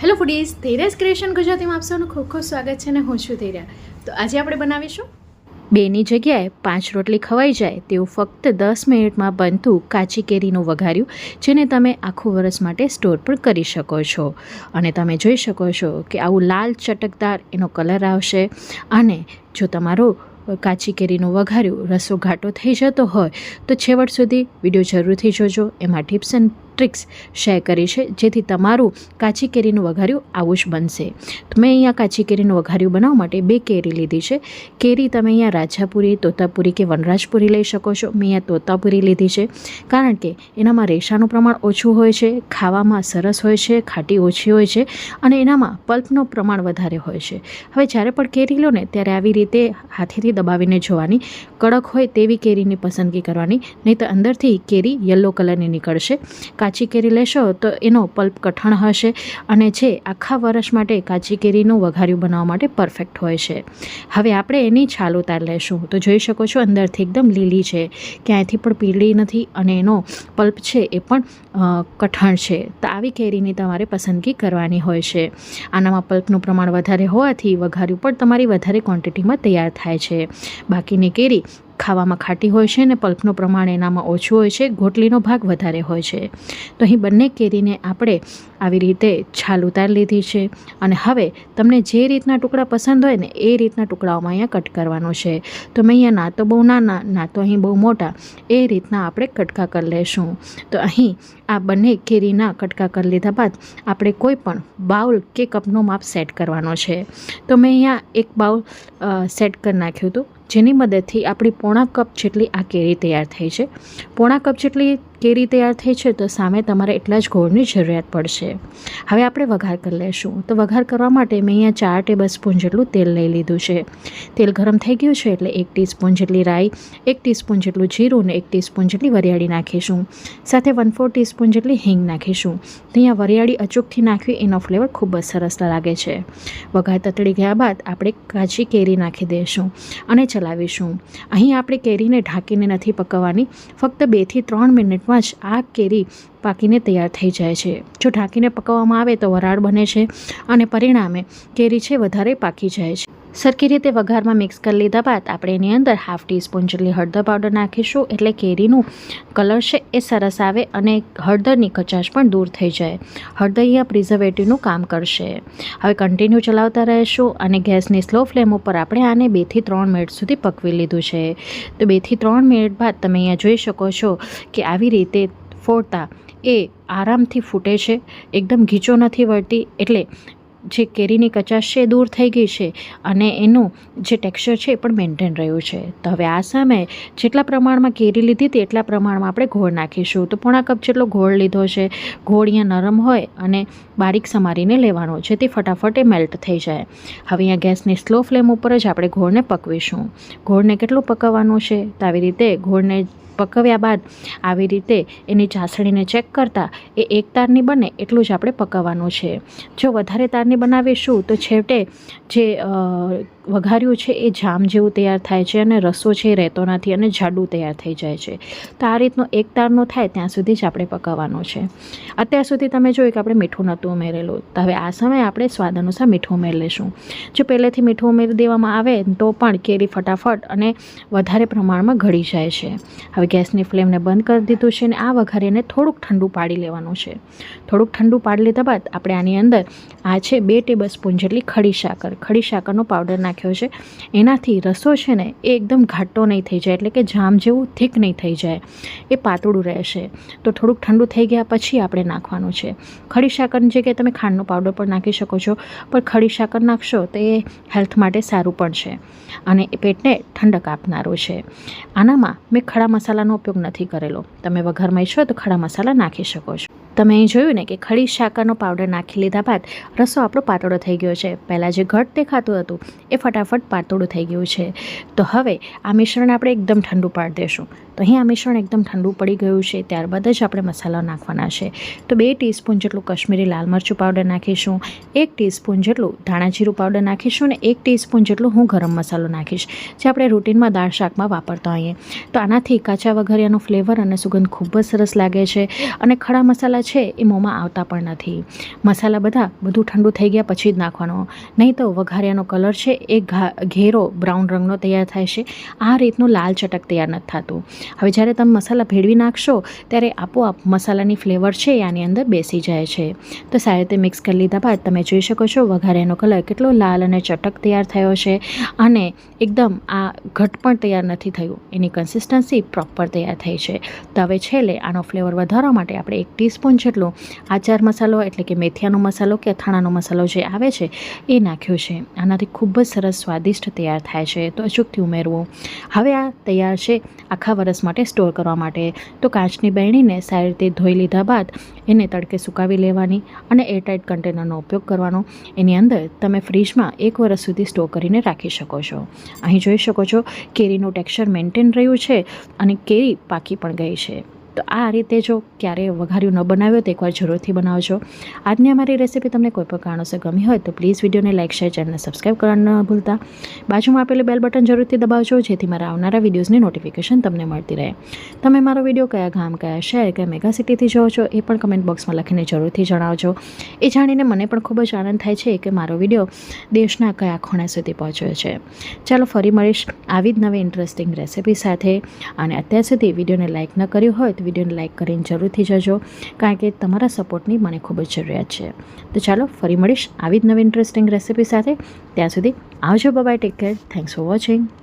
Hello foodies, ધીરેજ creation ગુજરાતીમાં આપ ખૂબ ખૂબ સ્વાગત છે અને હું છું ધીરા તો આજે આપણે બનાવીશું? બેની જગ્યાએ પાંચ રોટલી ખવાઈ જાય તેવું ફક્ત દસ મિનિટમાં બનતું કાચી કેરીનું વઘાર્યું, જેને તમે આખું વરસ માટે સ્ટોર પણ કરી શકો છો. અને તમે જોઈ શકો છો કે આવું લાલ ચટકદાર એનો કલર આવશે. અને જો તમારો કાચી કેરીનું વઘાર્યું રસો ઘાટો થઈ જતો હોય, તો છેવટ સુધી વીડિયો જરૂરથી જોજો. એમાં ટિપ્સ એન્ડ ટ્રિક્સ શેર કરી છે, જેથી તમારું કાચી કેરીનું વઘાર્યું આવું જ બનશે. તો મેં અહીંયા કાચી કેરીનું વઘાર્યું બનાવવા માટે બે કેરી લીધી છે. કેરી તમે અહીંયા રાજાપુરી તોતાપુરી કે વનરાજપુરી લઈ શકો છો. મેં અહીંયા તોતાપુરી લીધી છે, કારણ કે એનામાં રેશાનું પ્રમાણ ઓછું હોય છે, ખાવામાં સરસ હોય છે, ખાટી ઓછી હોય છે, અને એનામાં પલ્પનું પ્રમાણ વધારે હોય છે. હવે જ્યારે પણ કેરી લો ને, ત્યારે આવી રીતે હાથેથી દબાવીને જોવાની કડક હોય તેવી કેરીની પસંદગી કરવાની નહીં તો અંદરથી કેરી યલો કલરની નીકળશે. કાચી કેરી લેશો તો એનો પલ્પ કઠણ હશે અને જે આખા વર્ષ માટે કાચી કેરીનું વઘાર્યું બનાવવા માટે પરફેક્ટ હોય છે. હવે આપણે એની છાલ ઉતાર લેશું. તો જોઈ શકો છો અંદરથી એકદમ લીલી છે. ક્યાંયથી પણ પીળી નથી અને એનો પલ્પ છે એ પણ કઠણ છે. તો આવી કેરીની તમારે પસંદગી કરવાની હોય છે. આનામાં પલ્પનું પ્રમાણ વધારે હોવાથી વઘાર્યું પણ તમારી વધારે ક્વોન્ટિટીમાં તૈયાર થાય છે. બાકીની કેરી ખાવામાં ખાટી હોય છે અને પલ્પનું પ્રમાણ એનામાં ઓછું હોય છે ગોટલીનો ભાગ વધારે હોય છે. તો અહીં બંને કેરીને આપણે આવી રીતે છાલ ઉતાર લીધી છે અને હવે તમને જે રીતના ટુકડા પસંદ હોય ને એ રીતના ટુકડાઓમાં અહીંયા કટ કરવાનો છે. તો મેં અહીંયા ના તો બહુ નાના, ના તો અહીં બહુ મોટા, એ રીતના આપણે કટકા કરી લેશું. તો અહીં આ બંને કેરીના કટકા કરી લીધા બાદ આપણે કોઈ પણ બાઉલ કે કપનો માપ સેટ કરવાનો છે. તો મેં અહીંયા એક બાઉલ સેટ કરી નાખ્યું હતું. જેની મદદથી આપણી પોણા કપ જેટલી આ કેરી તૈયાર થઈ છે. પોણા કપ જેટલી કેરી તૈયાર થઈ છે તો સામે તમારે એટલા જ ગોળની જરૂરિયાત પડશે. હવે આપણે વઘાર કરી લઈશું તો વઘાર કરવા માટે મેં અહીંયા ચાર ટેબલ સ્પૂન જેટલું તેલ લઈ લીધું છે. તેલ ગરમ થઈ ગયું છે એટલે એક ટીસ્પૂન જેટલી રાઈ, એક ટીસ્પૂન જેટલું જીરું અને એક ટીસ્પૂન જેટલી વરિયાળી નાખીશું. સાથે વન ફોર ટીસ્પૂન જેટલી હિંગ નાખીશું. ત્યાં વરિયાળી અચૂકથી નાખવી એનો ફ્લેવર ખૂબ જ સરસ લાગે છે. વઘાર તતડી ગયા બાદ આપણે કાચી કેરી નાખી દઈશું અને ચલાવીશું. અહીં આપણે કેરીને ઢાંકીને નથી પકવવાની. ફક્ત બેથી ત્રણ મિનિટમાં જ આ કેરી પાકીને તૈયાર થઈ જાય છે. જો ઢાંકીને પકવવામાં આવે તો વરાળ બને છે અને પરિણામે કેરી છે વધારે પાકી જાય છે. સરખી રીતે વઘારમાં મિક્સ કરી લીધા બાદ આપણે એની અંદર હાફ ટીસ્પૂન જેટલી હળદર પાવડર નાખીશું એટલે કેરીનું કલર છે એ સરસ આવે અને હળદરની કચાશ પણ દૂર થઈ જાય. હળદર અહીંયા પ્રિઝર્વેટિવનું કામ કરશે. હવે કન્ટિન્યુ ચલાવતા રહેશું અને ગેસની સ્લો ફ્લેમ ઉપર આપણે આને બેથી ત્રણ મિનિટ સુધી પકવી લીધું છે. તો બેથી ત્રણ મિનિટ બાદ તમે અહીંયા જોઈ શકો છો કે આવી રીતે ફોડતા એ આરામથી ફૂટે છે. એકદમ ઘીચો નથી વળતી, એટલે જે કેરીની કચાશ છે દૂર થઈ ગઈ છે અને એનું જે ટેક્સચર છે એ પણ મેન્ટેન રહ્યું છે. તો હવે આ સામે જેટલા પ્રમાણમાં કેરી લીધી હતી એટલા પ્રમાણમાં આપણે ઘોળ નાખીશું. તો પોણા કપ જેટલો ઘોળ લીધો છે. ઘોળ અહીંયા નરમ હોય અને બારીક સમારીને લેવાનો જેથી ફટાફટ એ મેલ્ટ થઈ જાય. હવે અહીંયા ગેસની સ્લો ફ્લેમ ઉપર જ આપણે ઘોળને પકવીશું. ઘોળને કેટલું પકવવાનું છે? તો આવી રીતે ગોળને પકવ્યા બાદ આવી રીતે એની ચાસણીને ચેક કરતાં એ એક તારની બને એટલું જ આપણે પકવવાનું છે. જો વધારે તારની બનાવીશું તો છેવટે જે વઘાર્યું છે, એ જામ જેવું તૈયાર થાય છે અને રસો છે એ રહેતો નથી અને જાડું તૈયાર થઈ જાય છે. તો આ રીતનો એક તારનો થાય ત્યાં સુધી જ આપણે પકાવવાનો છે. અત્યાર સુધી તમે જોયું કે આપણે મીઠું નહોતું ઉમેરેલું. તો હવે આ સમયે આપણે સ્વાદ અનુસાર મીઠું ઉમેરી લઈશું જો પહેલેથી મીઠું ઉમેરી દેવામાં આવે, તો પણ કેરી ફટાફટ અને વધારે પ્રમાણમાં ઘડી જાય છે. હવે ગેસની ફ્લેમને બંધ કરી દીધું છે અને આ વઘારીને થોડુંક ઠંડુ પાડી લેવાનું છે. થોડુંક ઠંડુ પાડી લીધા બાદ આપણે આની અંદર આ છે બે ટેબલ સ્પૂન જેટલી ખડી સાકર. ખડી સાકરનો પાવડર નાખ્યો છે. એનાથી રસો છે ને એ એકદમ ઘાટો નહીં થઈ જાય, એટલે કે જામ જેવું થીક નહીં થઈ જાય. એ પાતળું રહેશે. તો થોડુંક ઠંડુ થઈ ગયા પછી આપણે નાખવાનું છે. ખડી સાકરની જગ્યાએ તમે ખાંડનો પાવડર પણ નાખી શકો છો, પણ ખડી સાકર નાખશો તો એ હેલ્થ માટે સારું પણ છે. અને એ પેટને ઠંડક આપનારું છે. આનામાં મેં ખડા મસાલાનો ઉપયોગ નથી કરેલો. તમે વઘારમાં ઈચ્છો તો ખડા મસાલા નાખી શકો છો. તમે અહીં જોયું ને કે ખડી શાકરનો પાવડર નાખી લીધા બાદ રસો આપણો પાતળો થઈ ગયો છે. પહેલાં જે ઘટ દેખાતું હતું, એ ફટાફટ પાતળું થઈ ગયું છે. તો હવે આ મિશ્રણ આપણે એકદમ ઠંડુ પાડી દઈશું તો અહીં આ મિશ્રણ એકદમ ઠંડુ પડી ગયું છે, ત્યારબાદ જ આપણે મસાલા નાખવાના છે. તો બે ટીસ્પૂન જેટલું કશ્મીરી લાલ મરચું પાવડર નાખીશું, એક ટીસ્પૂન જેટલું ધાણા જીરું પાવડર નાખીશું અને એક ટીસ્પૂન જેટલું હું ગરમ મસાલો નાખીશ, જે આપણે રૂટીનમાં દાળ શાકમાં વાપરતા હોઈએ. તો આનાથી કાચા વઘારિયાનો ફ્લેવર અને સુગંધ ખૂબ જ સરસ લાગે છે અને ખડા મસાલા છે એ મોંમાં આવતા પણ નથી. મસાલા બધા બધું ઠંડુ થઈ ગયા પછી જ નાખવાનો. નહીં તો વઘારિયાનો કલર છે એ ઘેરો બ્રાઉન રંગનો તૈયાર થાય છે. આ રીતનું લાલ ચટક તૈયાર નથી થતું. હવે જ્યારે તમે મસાલા ભેળવી નાખશો ત્યારે આપોઆપ મસાલાની ફ્લેવર છે એ આની અંદર બેસી જાય છે. તો સારી રીતે મિક્સ કરી લીધા બાદ તમે જોઈ શકો છો વઘારિયાનો કલર કેટલો લાલ અને ચટક તૈયાર થયો છે અને એકદમ આ ઘટ પણ તૈયાર નથી થયું. એની કન્સિસ્ટન્સી પ્રોપર તૈયાર થઈ છે. તો હવે છેલ્લે આનો ફ્લેવર વધારવા માટે આપણે એક ટીસ્પૂન જેટલો આચાર મસાલો એટલે કે મેથીયાનો મસાલો કે અથાણાનો મસાલો જે આવે છે, એ નાખ્યો છે. આનાથી ખૂબ જ સરસ સ્વાદિષ્ટ તૈયાર થાય છે. તો અચૂકથી ઉમેરવું. હવે આ તૈયાર છે આખા વરસ માટે સ્ટોર કરવા માટે. તો કાચની બેણીને સારી રીતે ધોઈ લીધા બાદ એને તડકે સુકાવી લેવાની અને એરટાઇટ કન્ટેનરનો ઉપયોગ કરવાનો. એની અંદર તમે ફ્રીજમાં એક વર્ષ સુધી સ્ટોર કરીને રાખી શકો છો. અહીં જોઈ શકો છો કેરીનું ટેક્સચર મેન્ટેન રહ્યું છે અને કેરી પાકી પણ ગઈ છે. તો આ રીતે જો ક્યારેય વઘાર્યું ન બનાવ્યો તો એકવાર જરૂરથી બનાવજો. આજની અમારી રેસીપી તમને કોઈ પણ કારણોસર ગમી હોય તો પ્લીઝ વિડીયોને લાઇક શેર ચેનલને સબસ્ક્રાઈબ કરવાનું ન ભૂલતા. બાજુમાં આપેલું બેલ બટન જરૂરથી દબાવજો, જેથી મારા આવનારા વિડીયોઝની નોટિફિકેશન તમને મળતી રહે. તમે મારો વીડિયો કયા ગામ, કયા શહેર, કયા મેગા સિટીથી જોવો છો એ પણ કમેન્ટ બોક્સમાં લખીને જરૂરથી જણાવજો. એ જાણીને મને પણ ખૂબ જ આનંદ થાય છે કે મારો વીડિયો દેશના કયા ખૂણા સુધી પહોંચ્યો છે. ચાલો ફરી મળીશ આવી જ નવી ઇન્ટરેસ્ટિંગ રેસિપી સાથે. અને અત્યાર સુધી વિડીયોને લાઇક ન કર્યું હોય તો વિડીયોને લાઇક કરીને જરૂરથી જજો, કારણ કે તમારા સપોર્ટની મને ખૂબ જ જરૂરિયાત છે. તો ચાલો ફરી મળીશ આવી જ નવી ઇન્ટરેસ્ટિંગ રેસિપી સાથે. ત્યાં સુધી આવજો bye take care thanks for watching